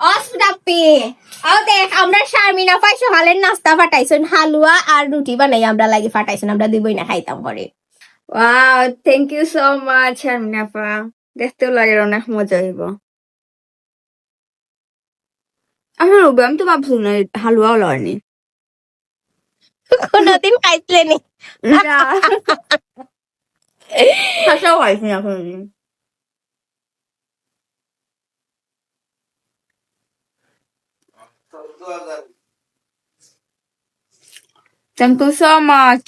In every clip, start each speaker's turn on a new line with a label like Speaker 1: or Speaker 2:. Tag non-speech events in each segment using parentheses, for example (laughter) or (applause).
Speaker 1: অসটাপি আও দেখ আমরা শারমিনা পাই সকালের নাস্তা ফাটাইছেন হালুয়া আর রুটি বানাই আমরা লাগি ফাটাইছেন আমরা দুই বই না খাইতাম করে
Speaker 2: wow thank you so much Sharmina আপা দেখতেও লাগে অনেক মজা হইব। আমার রবি আমি তো ভাবছি না হালুয়াও লয়নি।
Speaker 1: কোনদিন খাইছিলে নি।
Speaker 2: হাসাও খাইছি না কোনোদিন। Thank you so much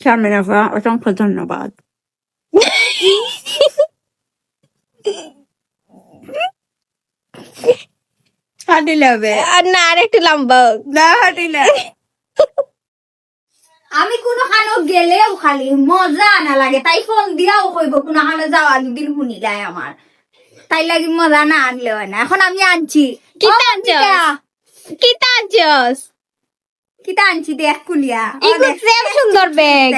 Speaker 2: Sharmina অসংখ্য ধন্যবাদ হাঁটিলে হবে
Speaker 1: আর না আর একটু লম্বা হোক।
Speaker 2: না হাঁটিলে
Speaker 1: আমি কোনো খানো গেলেও খালি মজা না লাগে। তাই ফোন দিয়াও কইব কোনো খানো যাওয়া দুদিন শুনিলাই আমার।
Speaker 2: তাই লাগি মজা না আনলে না। এখন আমি আনছি।
Speaker 1: কিতা আনছস? কিতা আনছস
Speaker 2: কিতা আনছি দেখ কুলিয়া
Speaker 1: ইগু সেম সুন্দর ব্যাগ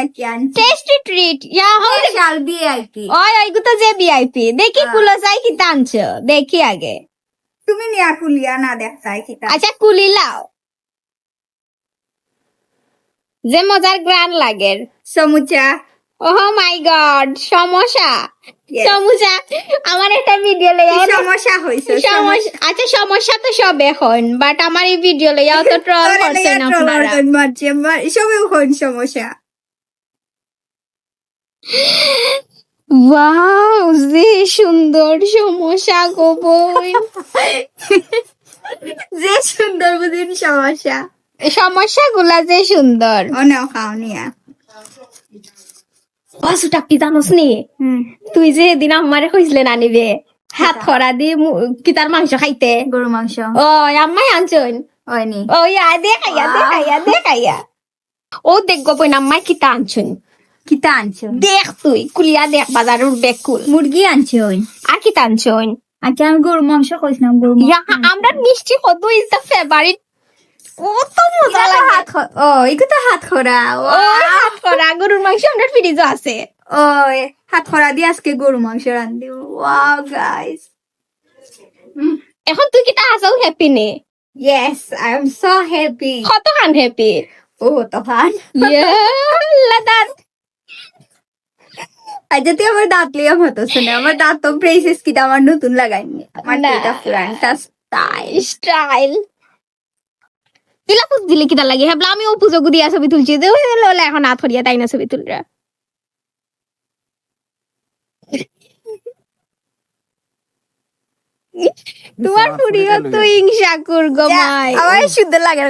Speaker 1: টেস্টি ট্রিট ইয়া হাউ
Speaker 2: শাল আইতি
Speaker 1: ওই ওইগু তো যে ভিআইপি দেখি। কুলো চাই কিতা আনছো দেখি আগে
Speaker 2: তুমি নিয়া কুলিয়া না দেখ তাই কিতা
Speaker 1: আচ্ছা কুলি লাও যে মজার গ্রান লাগের
Speaker 2: সমুচা
Speaker 1: ওহ মাই গড সমস্যা। সমস্যা আমার একটা ভিডিও লইয়া
Speaker 2: সমস্যা হইছে
Speaker 1: সমস্যা আচ্ছা সমস্যা তো সব এখন বাট আমার এই ভিডিও লইয়াও তো ট্রল করছেন আপনারা।
Speaker 2: সবে হন সমস্যা।
Speaker 1: ওয়াও যে সুন্দর সমস্যা গো বই। (laughs)
Speaker 2: যে সুন্দর বুঝিন সমস্যা।
Speaker 1: সমস্যা গুলা যে সুন্দর।
Speaker 2: অনেক খাও নিয়া
Speaker 1: বাসুটা কি জানোস নি? তুই যে এদিন আমারে কইছিলে না নিবে হাত খরা দি কিতার মাংস খাইতে?
Speaker 2: গরু মাংস।
Speaker 1: ও আম্মাই আনছন ও ইয়া ও বই আম্মাই কিতা আনছন
Speaker 2: কিতা আনছো
Speaker 1: দেখ তুই কুলিয়া দেখ বাজারের বেগ কুল।
Speaker 2: মুরগি আনছো ওই
Speaker 1: আর কিতা আনছন
Speaker 2: আচ্ছা আমি গরু মাংস কইছিলাম গরু
Speaker 1: আমরা মিষ্টি কত ইজ দ্য ফেভারিট ও তো মজা
Speaker 2: এটা তো
Speaker 1: লাগে
Speaker 2: ও এগুলো তো হাত খরা
Speaker 1: ও হাত করা গরুর মাংস আমরা ফ্রিজ আছে।
Speaker 2: ও হাত খরা দিয়ে আজকে মাংস রান্ধি ওয়াও গাইস
Speaker 1: এখন তুই কিতা আসাও হ্যাপি নে?
Speaker 2: Yes I am so happy
Speaker 1: কত হ্যাপি
Speaker 2: ও তখন
Speaker 1: ইয়া দাঁত।
Speaker 2: তুই আমার দাঁত লিয়া মতো শুনে আমার দাঁত তো ব্রেসেস কিটা আমার নতুন লাগাইনি। আমার এটা পুরানটা স্টাইল
Speaker 1: স্টাইল ইলা পুজ দিলে কিটা লাগে? হ্যাঁ আমি ও পুজো দিয়া ছবি তুলছি। যে এখন হাত হরিয়া তাই না ছবি তুলরা। (laughs) তোমার ফুরিও তো হিংসা করগো মাই।
Speaker 2: আমার শুদ্ধ লাগে